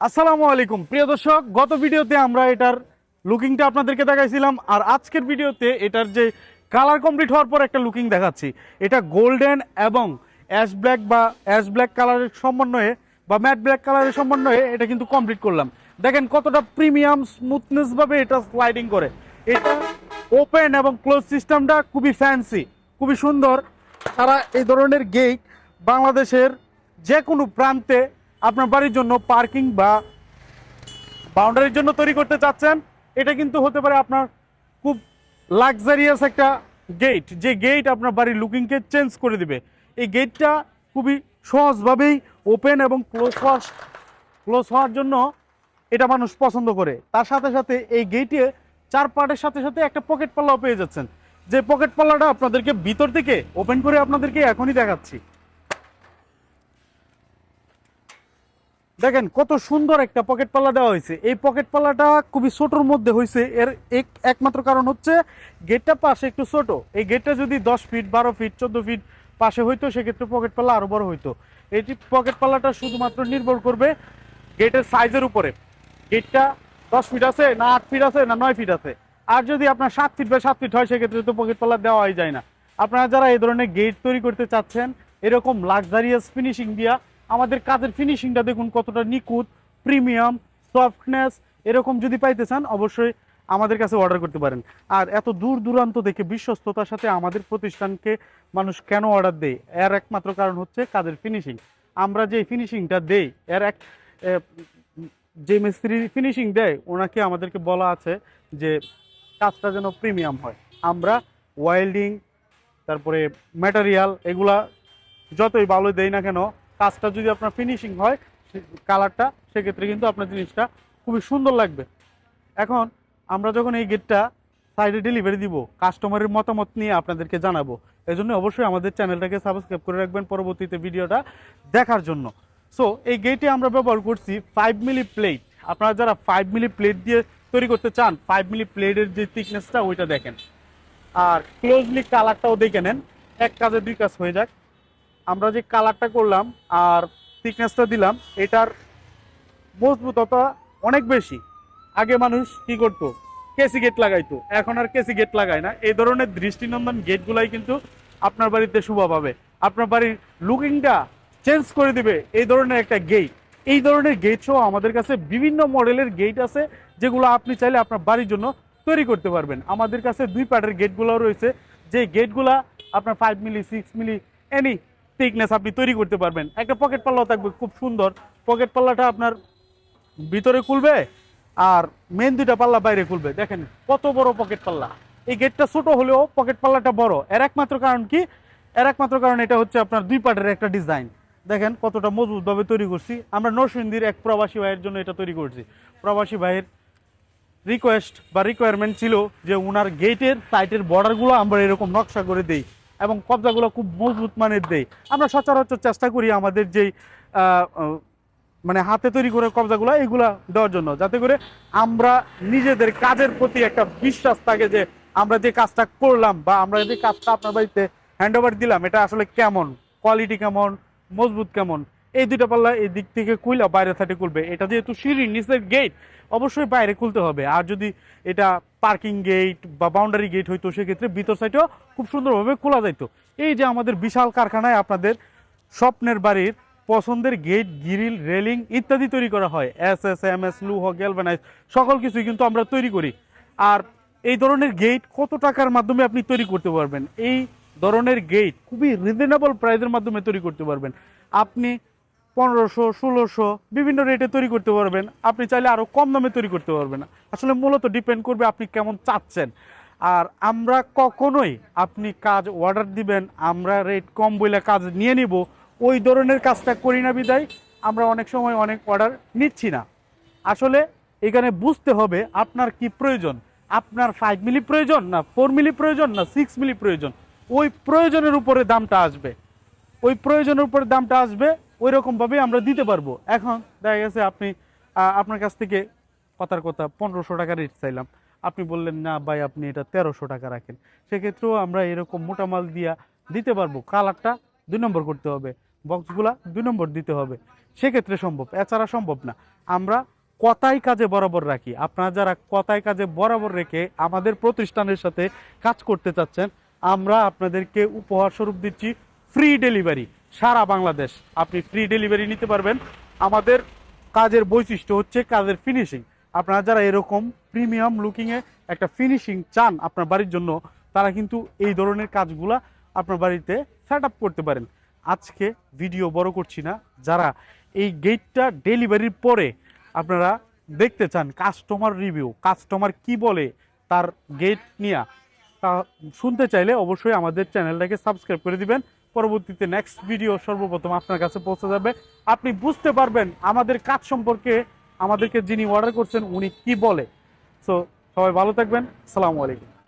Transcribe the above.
আসসালামু আলাইকুম। প্রিয় দর্শক, গত ভিডিওতে আমরা এটার লুকিংটা আপনাদেরকে দেখাইছিলাম, আর আজকের ভিডিওতে এটার যে কালার কমপ্লিট হওয়ার পর একটা লুকিং দেখাচ্ছি। এটা গোল্ডেন এবং অ্যাশ ব্ল্যাক বা অ্যাশ ব্ল্যাক কালারের সমন্বয়ে বা ম্যাট ব্ল্যাক কালারের সমন্বয়ে এটা কিন্তু কমপ্লিট করলাম। দেখেন কতটা প্রিমিয়াম স্মুথনেস ভাবে এটা স্লাইডিং করে। এটা ওপেন এবং ক্লোজ সিস্টেমটা খুবই ফ্যান্সি, খুবই সুন্দর। তারা এই ধরনের গেট বাংলাদেশের যে কোনো প্রান্তে আপনার বাড়ির জন্য পার্কিং বা বাউন্ডারির জন্য তৈরি করতে চাচ্ছেন, এটা কিন্তু হতে পারে আপনার খুব লাক্সারিয়াস একটা গেট যে গেট আপনার বাড়ির লুকিংকে চেঞ্জ করে দিবে। এই গেটটা খুবই সহজভাবেই ওপেন এবং ক্লোজ হওয়ার ক্লোজ হওয়ার জন্য এটা মানুষ পছন্দ করে। তার সাথে সাথে এই গেটে চার পার্টের সাথে সাথে একটা পকেট পাল্লাও পেয়ে যাচ্ছেন। যে পকেট পাল্লাটা আপনাদেরকে ভিতর থেকে ওপেন করে আপনাদেরকে এখনই দেখাচ্ছি। দেখেন, কত সুন্দর একটা পকেট পাল্লা দেওয়া হয়েছে। এই পকেট পাল্লাটা খুবই ছোটোর মধ্যে হয়েছে। এর এক- একমাত্র কারণ হচ্ছে গেটটা পাশে একটু ছোট। এই গেটটা যদি দশ ফিট বারো ফিট চোদ্দ ফিট পাশে হইতো, সেক্ষেত্রে পকেট পাল্লা আরও বড় হইতো। এটি পকেট পাল্লাটা শুধুমাত্র নির্ভর করবে গেটের সাইজের উপরে। গেটটা দশ ফিট আছে, না আট ফিট আছে, না নয় ফিট আছে। আর যদি আপনার সাত ফিট বা সাত ফিট হয়, সেক্ষেত্রে তো পকেট পাল্লা দেওয়াই যায় না। আপনারা যারা এই ধরনের গেট তৈরি করতে চাচ্ছেন, এরকম লাক্সারিয়াস ফিনিশিং দিয়া আমাদের কাজের ফিনিশিংটা দেখুন কতটা নিখুঁত প্রিমিয়াম সফটনেস এরকম যদি পাইতে চান, অবশ্যই আমাদের কাছে অর্ডার করতে পারেন। আর এত দূর দূরান্ত দেখে বিশ্বস্ততার সাথে আমাদের প্রতিষ্ঠানকে মানুষ কেন অর্ডার দেয়? এর একমাত্র কারণ হচ্ছে কাজের ফিনিশিং আমরা যে ফিনিশিংটা দেই, এর এক যে মিস্ত্রি ফিনিশিং দেয়, ওনাকে আমাদেরকে বলা আছে যে কাজটা যেন প্রিমিয়াম হয়। আমরা ওয়েল্ডিং তারপরে ম্যাটেরিয়াল এগুলা যতই ভালো দেই না কেন কাজটা যদি আপনার ফিনিশিং হয় কালারটা সেক্ষেত্রে কিন্তু আপনার জিনিসটা খুবই সুন্দর লাগবে। এখন আমরা যখন এই গেটটা সাইডে ডেলিভারি দিব কাস্টমারের মতামত নিয়ে আপনাদেরকে জানাব। এই জন্য অবশ্যই আমাদের চ্যানেলটাকে সাবস্ক্রাইব করে রাখবেন পরবর্তীতে ভিডিওটা দেখার জন্য। সো এই গেটে আমরা ব্যবহার করছি ফাইভ মিলি প্লেট আপনারা যারা ফাইভ মিলি প্লেট দিয়ে তৈরি করতে চান ফাইভ মিলি প্লেটের যে থিকনেসটা ওইটা দেখেন। আর ক্লোজলি কালারটাও দেখে নেন। এক কাজে দুই কাজ হয়ে যাক। আমরা যে কালারটা করলাম আর থিকনেসটা দিলাম, এটার মজবুততা অনেক বেশি। আগে মানুষ কি করতো? কেসি গেট লাগাইতো। এখন আর কেসি গেট লাগায় না। এই ধরনের দৃষ্টিনন্দন গেটগুলাই কিন্তু আপনার বাড়িতে শোভা পাবে। আপনার বাড়ির লুকিংটা চেঞ্জ করে দিবে এই ধরনের একটা গেট এই ধরনের গেট সহ আমাদের কাছে বিভিন্ন মডেলের গেট আছে, যেগুলো আপনি চাইলে আপনার বাড়ির জন্য তৈরি করতে পারবেন। আমাদের কাছে দুই পার্টের গেটগুলো রয়েছে। যে গেটগুলা আপনার five milli six milli any thickness আপনি তৈরি করতে পারবেন। একটা পকেট পাল্লাও থাকবে, খুব সুন্দর। পকেট পাল্লাটা আপনার ভিতরে খুলবে আর মেন দুইটা পাল্লা বাইরে খুলবে। দেখেন কত বড় পকেট পাল্লা। এই গেটটা ছোট হলেও পকেট পাল্লাটা বড়। এর একমাত্র কারণ কি? এর একমাত্র কারণ এটা হচ্ছে আপনার দুই পার্টের একটা ডিজাইন দেখেন কতটা মজবুতভাবে তৈরি করছি। আমরা নরসিংদীর এক প্রবাসী ভাইয়ের জন্য এটা তৈরি করছি। প্রবাসী ভাইয়ের রিকোয়েস্ট বা রিকোয়ারমেন্ট ছিল যে ওনার গেটের সাইটের বর্ডারগুলো আমরা এরকম নকশা করে দেই। এবং কবজাগুলো খুব মজবুত মানের দেয়। আমরা সচরাচর চেষ্টা করি আমাদের যেই মানে হাতে তৈরি করে কবজাগুলো এগুলো দেওয়ার জন্য। যাতে করে আমরা নিজেদের কাজের প্রতি একটা বিশ্বাস থাকে যে আমরা যে কাজটা করলাম বা আমরা যে কাজটা আপনার বাড়িতে হ্যান্ড দিলাম, এটা আসলে কেমন? কোয়ালিটি কেমন? মজবুত কেমন? এই দুইটা পাল্লা এই দিক থেকে খুইলা বাইরে থেকে খুলবে। এটা যেহেতু সিঁড়ি নিচের গেট অবশ্যই বাইরে খুলতে হবে। আর যদি এটা পার্কিং গেট বা বাউন্ডারি গেট হইতো, সেক্ষেত্রে ভিতর সাইডেও খুব সুন্দরভাবে খোলা যাইতো। এই যে আমাদের বিশাল কারখানায় আপনাদের স্বপ্নের বাড়ির পছন্দের গেট গিরিল রেলিং ইত্যাদি তৈরি করা হয়। এস এস এম এস লুহ গ্যালভানাইজ সকল কিছুই কিন্তু আমরা তৈরি করি। আর এই ধরনের গেট কত টাকার মাধ্যমে আপনি তৈরি করতে পারবেন? এই ধরনের গেট খুবই রিজনেবল প্রাইসের মাধ্যমে তৈরি করতে পারবেন। আপনি পনেরোশো, ষোলোশো, বিভিন্ন রেটে তৈরি করতে পারবেন। আপনি চাইলে আরও কম দামে তৈরি করতে পারবেন। আসলে মূলত ডিপেন্ড করবে আপনি কেমন চাচ্ছেন। আর আমরা কখনোই আপনি কাজ অর্ডার দিবেন, আমরা রেট কম বলে কাজ নিয়ে নিব, ওই ধরনের কাজটা করি না বিদায়। আমরা অনেক সময় অনেক অর্ডার নিচ্ছি না। আসলে এখানে বুঝতে হবে আপনার কি প্রয়োজন। আপনার ফাইভ মিলি প্রয়োজন না ফোর মিলি প্রয়োজন না সিক্স মিলি প্রয়োজন? ওই প্রয়োজনের উপরে দামটা আসবে। ওই প্রয়োজনের উপরে দামটা আসবে ওই রকমভাবে আমরা দিতে পারব। এখন দেখা গেছে আপনি আপনার কাছ থেকে কথার কথা পনেরোশো টাকা রেট চাইলাম। আপনি বললেন, না ভাই, আপনি এটা তেরোশো টাকা রাখেন। সেক্ষেত্রেও আমরা এরকম মোটা মাল দিয়া দিতে পারব। কালারটা দুই নম্বর করতে হবে। বক্সগুলা দুই নম্বর দিতে হবে। সেক্ষেত্রে সম্ভব, এছাড়া সম্ভব না। আমরা কথায় কাজে বরাবর রাখি। আপনারা যারা কথায় কাজে বরাবর রেখে আমাদের প্রতিষ্ঠানের সাথে কাজ করতে চাচ্ছেন, আমরা আপনাদেরকে উপহার স্বরূপ দিচ্ছি ফ্রি ডেলিভারি সারা বাংলাদেশ আপনি ফ্রি ডেলিভারি নিতে পারবেন। আমাদের কাজের বৈশিষ্ট্য হচ্ছে কাজের ফিনিশিং আপনারা যারা এরকম প্রিমিয়াম লুকিংয়ে একটা ফিনিশিং চান আপনার বাড়ির জন্য, তারা কিন্তু এই ধরনের কাজগুলা আপনার বাড়িতে সেট করতে পারেন। আজকে ভিডিও বড় করছি না। যারা এই গেটটা ডেলিভারির পরে আপনারা দেখতে চান কাস্টমার রিভিউ কাস্টমার কি বলে তার গেট নিয়ে, তা শুনতে চাইলে অবশ্যই আমাদের চ্যানেলটাকে সাবস্ক্রাইব করে দিবেন। পরবর্তীতে নেক্সট ভিডিও সর্বপ্রথম আপনার কাছে পৌঁছে যাবে। আপনি বুঝতে পারবেন আমাদের কাজ সম্পর্কে, আমাদেরকে যিনি অর্ডার করছেন, উনি কি বলে। সো সবাই ভালো থাকবেন। আসসালামু আলাইকুম।